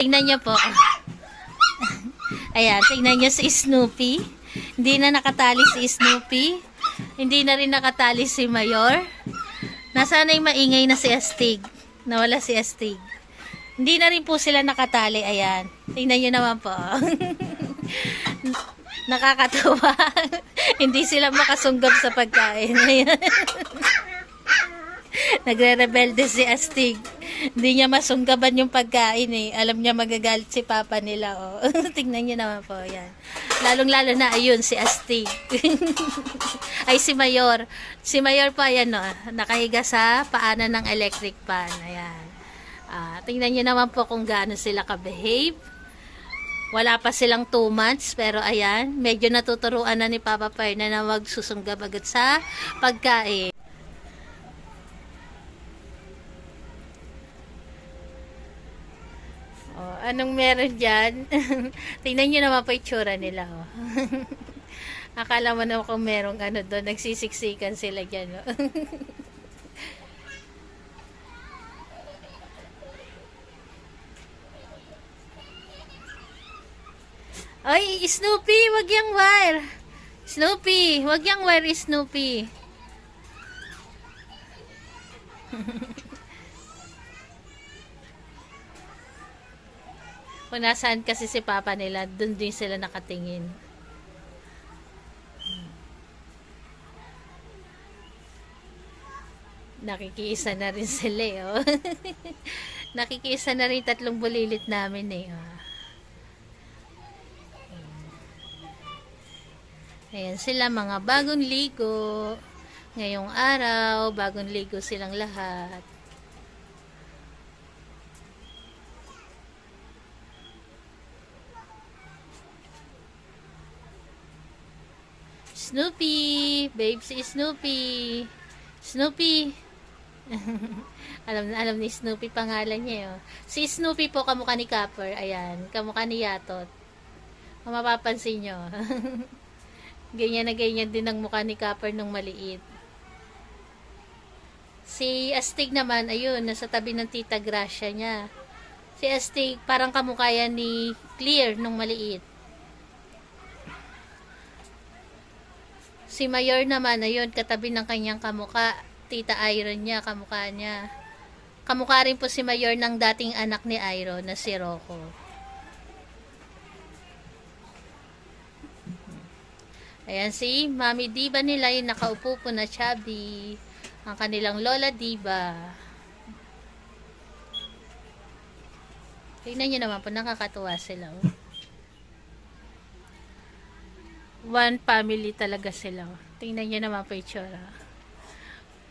Tingnan niyo po. Ayan, tingnan niyo si Snoopy. Hindi na nakatali si Snoopy. Hindi na rin nakatali si Mayor. Nasana yung maingay na si Astig. Nawala si Astig. Hindi na rin po sila nakatali. Ayan. Tingnan niyo naman po. Nakakatawa. Hindi sila makasunggab sa pagkain. Ayan. Nagre-rebelde si Astig. Hindi niya masunggaban yung pagkain eh. Alam niya magagalit si Papa nila. Oh. Tingnan niyo naman po. Yan. Lalong-lalo na ayun si Astig. Ay si Mayor. Si Mayor pa yan no. Nakahiga sa paanan ng electric pan. Ayan. Ah, tingnan niyo naman po kung gaano sila ka-behave. Wala pa silang 2 months, pero ayan, medyo natuturuan na ni Papa Perna na wag susunggab agad sa pagkain. Oh, anong meron dyan? Tingnan nyo naman po itsura nila. Oh. Akala mo naman kung merong ano doon, nagsisiksikan sila dyan. Oh. Ay, Snoopy, wag yung wire. Snoopy, wag yung wire, Snoopy. Kung nasaan kasi si Papa nila, dun din sila nakatingin. Nakikiisa na rin sila eh, oh. Nakikiisa na rin tatlong bulilit namin eh. Oh. Ayan sila mga bagong ligo. Ngayong araw, bagong ligo silang lahat. Snoopy! Babe si Snoopy! Snoopy! alam na alam ni Snoopy pangalan niya yun. Si Snoopy po kamukha ni Copper. Ayan, kamukha ni Yatot. Kung mapapansin nyo. ganyan na ganyan din ang mukha ni Copper nung maliit. Si Astig naman, ayun, nasa tabi ng tita Gracia niya. Si Astig, parang kamukha yan ni Clear nung maliit. Si Mayor naman, ayun, katabi ng kanyang kamuka. Tita Iron niya, kamukha niya. Kamukha rin po si Mayor ng dating anak ni Iron na si Rocco. Ayan si Mami Diva nila yung nakaupo po na chubby. Ang kanilang Lola Diva. Tingnan nyo naman po, nakakatuwa sila. Oh. One family talaga sila. Tingnan nyo naman po itsura.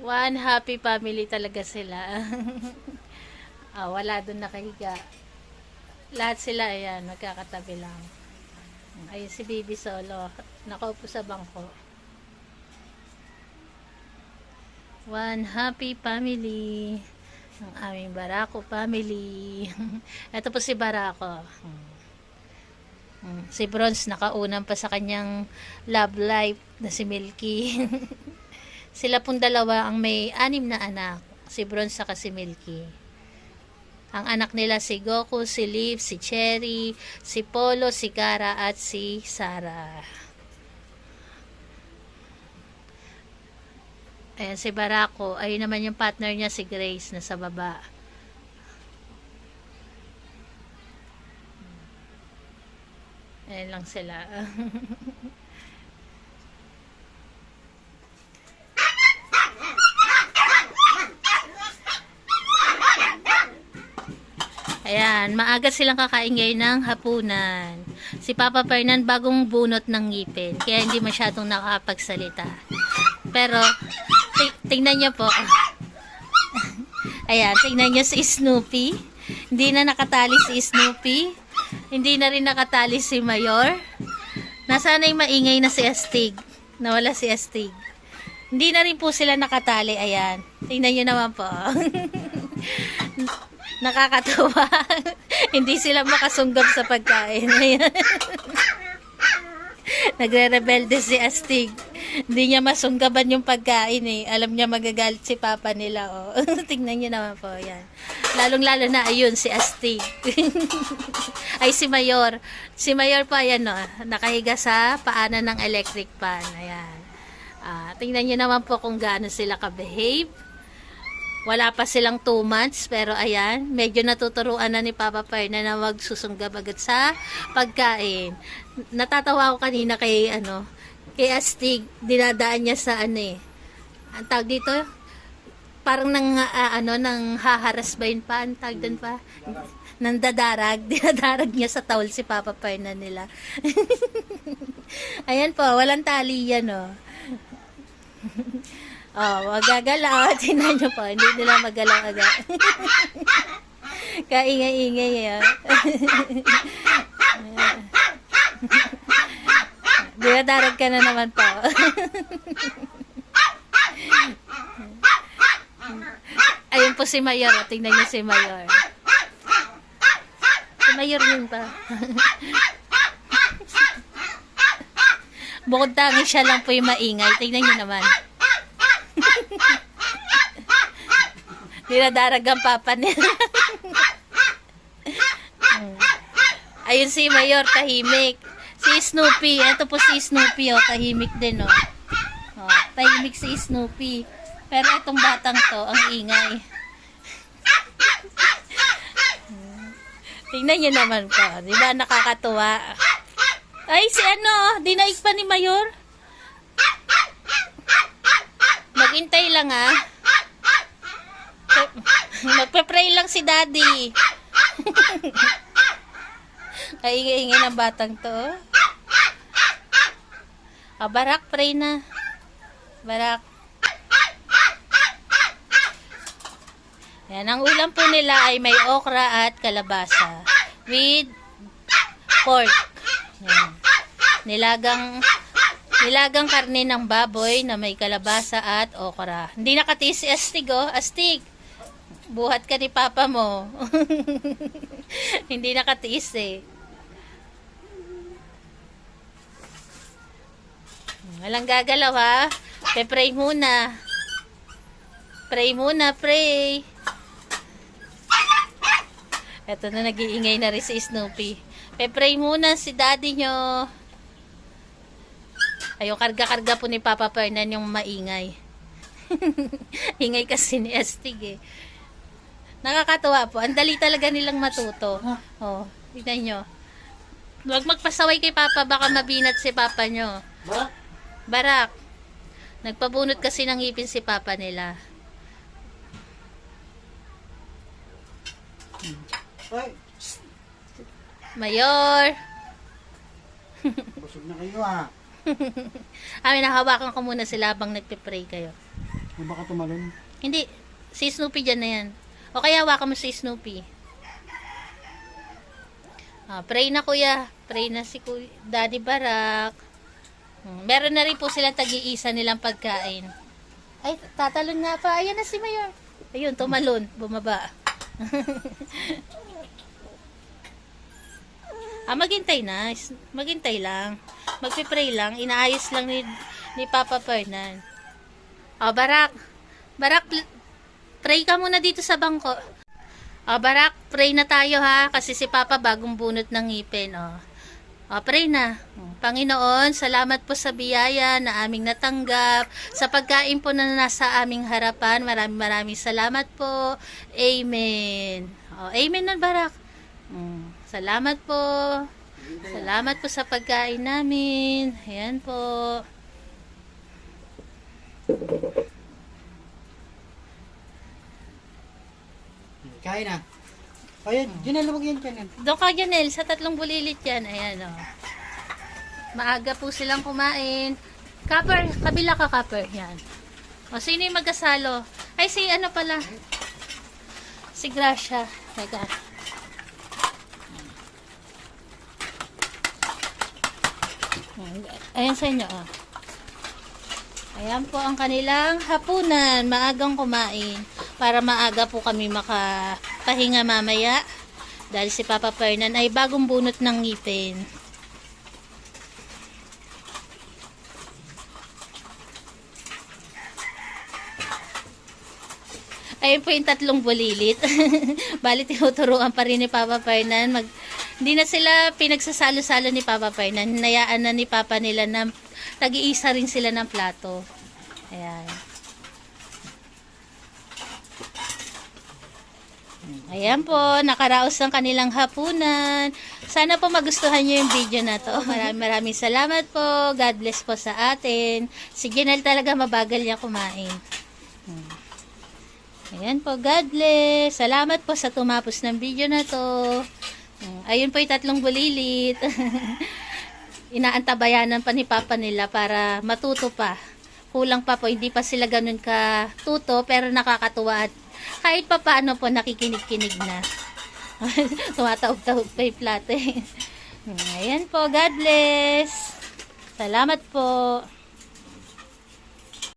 One happy family talaga sila. ah, wala doon nakahiga. Lahat sila, ayan, magkakatabi lang. Ayun si Baby Solo. Nakaupo sa bangko. One happy family. Ang aming Barako family. Ito po si Barako. Mm, Si Bronze nakaunang pa sa kanyang love life na si Milky. Sila pong dalawa ang may anim na anak. Si Bronze saka si Milky. Ang anak nila si Goku, si Liv, si Cherry, si Polo, si Kara at si Sarah. Ayan, si Barako. Ayun naman yung partner niya, si Grace, na sa baba. Ayan lang sila. Ayan, maaga silang kakain ngayon ng hapunan. Si Papa Fernan bagong bunot ng ngipin, kaya hindi masyadong nakakapagsalita. Pero, ti- tingnan niyo po. Ayan, tingnan niyo si Snoopy. Hindi na nakatali si Snoopy. Hindi na rin nakatali si Mayor. Nasana yung maingay na si Astig. Nawala si Astig. Hindi na rin po sila nakatali. Ayan. Tingnan niyo naman po. Nakakatuwa. Hindi sila makasunggab sa pagkain. Ayan. Nagre-rebelde si Astig. Hindi niya masunggaban yung pagkain eh. Alam niya magagalit si papa nila. Oh. Tingnan niyo naman po. Yan. Lalong-lalo na ayun, si Astig. Ay, si Mayor. Si Mayor po, ayan no, nakahiga sa paanan ng electric pan. Ayan. Ah, tingnan niyo naman po kung gaano sila ka-behave. Wala pa silang 2 months, pero ayan, medyo natuturuan na ni Papa Perna na wag susunggab agad sa pagkain. Natatawa ako kanina kay, ano, kay Astig, dinadaan niya sa, ano eh, ang tawag dito, parang nang, ah, ano, nang haharas ba yun pa, ang tawag doon pa, nang dadarag, dinadarag niya sa towel si Papa Perna nila. ayan po, walang tali yan, oh. Oh, magagalaw. Tingnan nyo po, hindi nila magalaw agad. Kaingay-ingay eh. Dinadarag ka na naman po. Ayun po si Mayor. oh. Tingnan niyo si Mayor. Si Mayor yun pa. Bukod tangi siya lang po yung maingay. Tingnan niyo naman. Dinadarag ang papa nila. Ayun si Mayor, tahimik. Si Snoopy, ito po si Snoopy, oh, tahimik din, oh. oh tahimik si Snoopy. Pero itong batang to, ang ingay. Tingnan niyo naman po, di ba nakakatuwa? Ay, si ano, dinaig pa ni Mayor. Maghintay lang ah. Magpe-pray lang si Daddy. Ay, ingay ng batang to. oh. Ah, Barak, pray na. Barak. Yan, ang ulam po nila ay may okra at kalabasa. With pork. Yan. Nilagang nilagang karne ng baboy na may kalabasa at okra. Hindi nakatiis si Astig, oh. Astig. Buhat ka ni papa mo. Hindi nakatiis eh. Walang gagalaw ha. Pe-pray muna. Pray muna, pray. Eto na nag-iingay na rin si Snoopy. Pe-pray muna si daddy nyo. Ayaw, karga-karga po ni Papa Fernan yung maingay. Ingay kasi ni Astig eh. Nakakatuwa po. Ang dali talaga nilang matuto. Oh, tignan nyo. Huwag magpasaway kay Papa, baka mabinat si Papa nyo. Ba? Barak. Nagpabunot kasi ng ngipin si Papa nila. Ay, Mayor! busog na kayo ah. Amin, nahawakan ko muna sila habang nagpe-pray kayo. Kung baka tumalon. Hindi, si Snoopy dyan na yan. O kaya hawakan mo si Snoopy. Ah, pray na kuya. Pray na si kuya. Daddy Barak. Hmm, meron na rin po silang tag-iisa nilang pagkain. Ay, tatalon nga pa. Ayan na si Mayor. Ayun, tumalon. Bumaba. ah, maghintay na. Maghintay lang. Magpipray lang. Inaayos lang ni, ni Papa Fernan. Ah, Barak. Barak, pray ka muna dito sa bangko. Ah, Barak, pray na tayo ha. Kasi si Papa bagong bunot ng ngipin. Oh. Ah, pray na. Panginoon, salamat po sa biyaya na aming natanggap. Sa pagkain po na nasa aming harapan, maraming maraming salamat po. Amen. Oh, amen na, Barak. Mm, salamat po. Salamat po sa pagkain namin. Ayan po. Kain na. Ayan, na lumag yan dyan. Doon ka, Janel, sa tatlong bulilit yan. Ayan, oh. Maaga po silang kumain. Copper, kabila ka, Copper. Yan. O, sino yung magkasalo? Ay, si ano pala? Si Gracia. Teka. Ayan sa inyo, oh. Ayan po ang kanilang hapunan. Maagang kumain. Para maaga po kami magpapahinga mamaya dahil si Papa Fernan ay bagong bunot ng ngipin. Ayun po yung tatlong bulilit. Bali, tinuturuan pa rin ni Papa Fernan. Mag, hindi na sila pinagsasalo-salo ni Papa Fernan. Hinayaan na ni Papa nila na nag-iisa rin sila ng plato. Ayan. Ayan po, nakaraos ng kanilang hapunan. Sana po magustuhan nyo yung video na to. Maraming maraming salamat po. God bless po sa atin. Si Janelle talaga mabagal niya kumain. Hmm. Ayan po, God bless. Salamat po sa tumapos ng video na to. Hmm, Ayun po yung tatlong bulilit. Inaantabayanan pa ni Papa nila para matuto pa. Kulang pa po, hindi pa sila ganun ka tuto, pero nakakatuwa at kahit pa paano po nakikinig-kinig na. Tumataog-taog pa yung plato eh. Ayan po, God bless. Salamat po.